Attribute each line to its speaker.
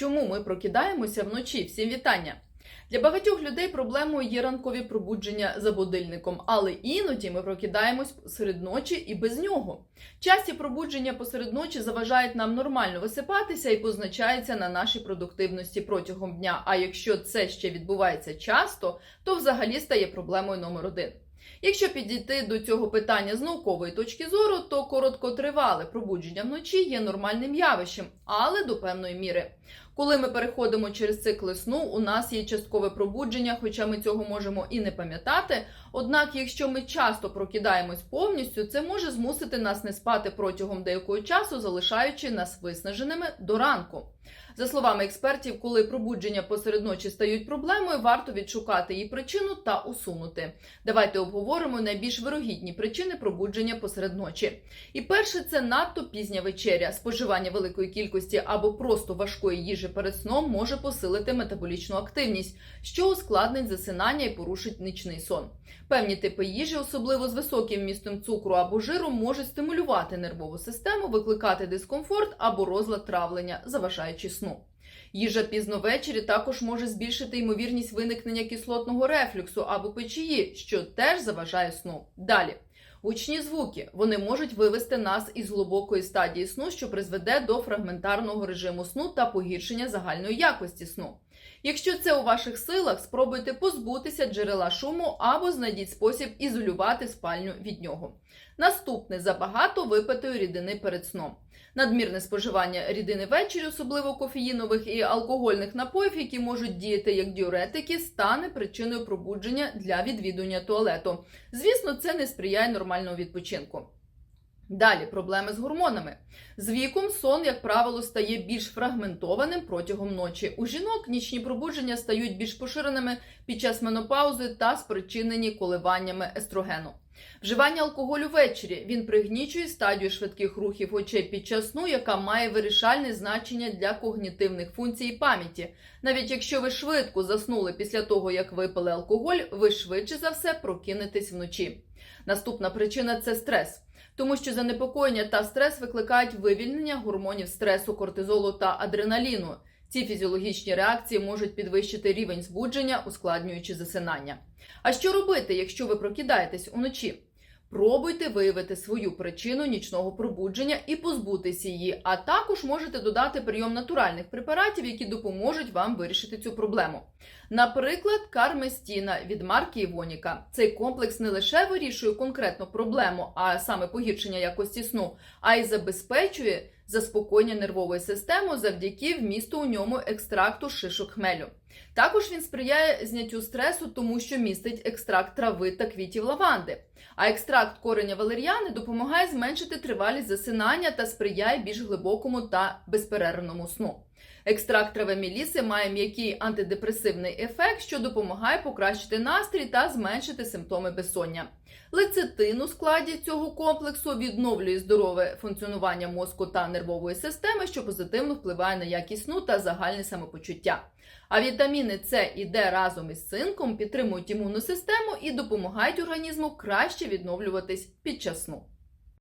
Speaker 1: Чому ми прокидаємося вночі? Всім вітання! Для багатьох людей проблемою є ранкові пробудження за будильником, але іноді ми прокидаємось серед ночі і без нього. Часті пробудження посеред ночі заважають нам нормально висипатися і позначаються на нашій продуктивності протягом дня. А якщо це ще відбувається часто, то взагалі стає проблемою номер один. Якщо підійти до цього питання з наукової точки зору, то короткотривале пробудження вночі є нормальним явищем, але до певної міри. Коли ми переходимо через цикли сну, у нас є часткове пробудження, хоча ми цього можемо і не пам'ятати. Однак, якщо ми часто прокидаємось повністю, це може змусити нас не спати протягом деякого часу, залишаючи нас виснаженими до ранку. За словами експертів, коли пробудження посеред ночі стають проблемою, варто відшукати її причину та усунути. Давайте обговоримо найбільш вирогідні причини пробудження посеред ночі. І перше це надто пізня вечеря. Споживання великої кількості або просто важкої їжі перед сном може посилити метаболічну активність, що ускладнить засинання і порушить нічний сон. Певні типи їжі, особливо з високим вмістом цукру або жиру, можуть стимулювати нервову систему, викликати дискомфорт або розлад травлення, заважаючи сну. Їжа пізно ввечері також може збільшити ймовірність виникнення кислотного рефлюксу або печії, що теж заважає сну. Далі. Гучні звуки вони можуть вивести нас із глибокої стадії сну, що призведе до фрагментарного режиму сну та погіршення загальної якості сну. Якщо це у ваших силах, спробуйте позбутися джерела шуму або знайдіть спосіб ізолювати спальню від нього. Наступне забагато випитої рідини перед сном. Надмірне споживання рідини ввечері, особливо кофеїнових і алкогольних напоїв, які можуть діяти як діуретики, стане причиною пробудження для відвідування туалету. Звісно, це не сприяє нормальному відпочинку. Далі проблеми з гормонами. З віком сон, як правило, стає більш фрагментованим протягом ночі. У жінок нічні пробудження стають більш поширеними під час менопаузи та спричинені коливаннями естрогену. Вживання алкоголю ввечері він пригнічує стадію швидких рухів очей під час сну, яка має вирішальне значення для когнітивних функцій і пам'яті. Навіть якщо ви швидко заснули після того, як випили алкоголь, ви швидше за все прокинетесь вночі. Наступна причина це стрес. Тому що занепокоєння та стрес викликають вивільнення гормонів стресу, кортизолу та адреналіну. Ці фізіологічні реакції можуть підвищити рівень збудження, ускладнюючи засинання. А що робити, якщо ви прокидаєтесь уночі? Пробуйте виявити свою причину нічного пробудження і позбутися її, а також можете додати прийом натуральних препаратів, які допоможуть вам вирішити цю проблему. Наприклад, карместіна від марки Івоніка. Цей комплекс не лише вирішує конкретну проблему, а саме погіршення якості сну, а й забезпечує заспокоєння нервової системи завдяки вмісту у ньому екстракту шишок хмелю. Також він сприяє зняттю стресу, тому що містить екстракт трави та квітів лаванди. А екстракт кореня валер'яни допомагає зменшити тривалість засинання та сприяє більш глибокому та безперервному сну. Екстракт трави міліси має м'який антидепресивний ефект, що допомагає покращити настрій та зменшити симптоми безсоння. Лецитин у складі цього комплексу відновлює здорове функціонування мозку та нервової системи, що позитивно впливає на якість сну та загальне самопочуття. А вітаміни С і Д разом із цинком підтримують імунну систему і допомагають організму краще відновлюватись під час сну.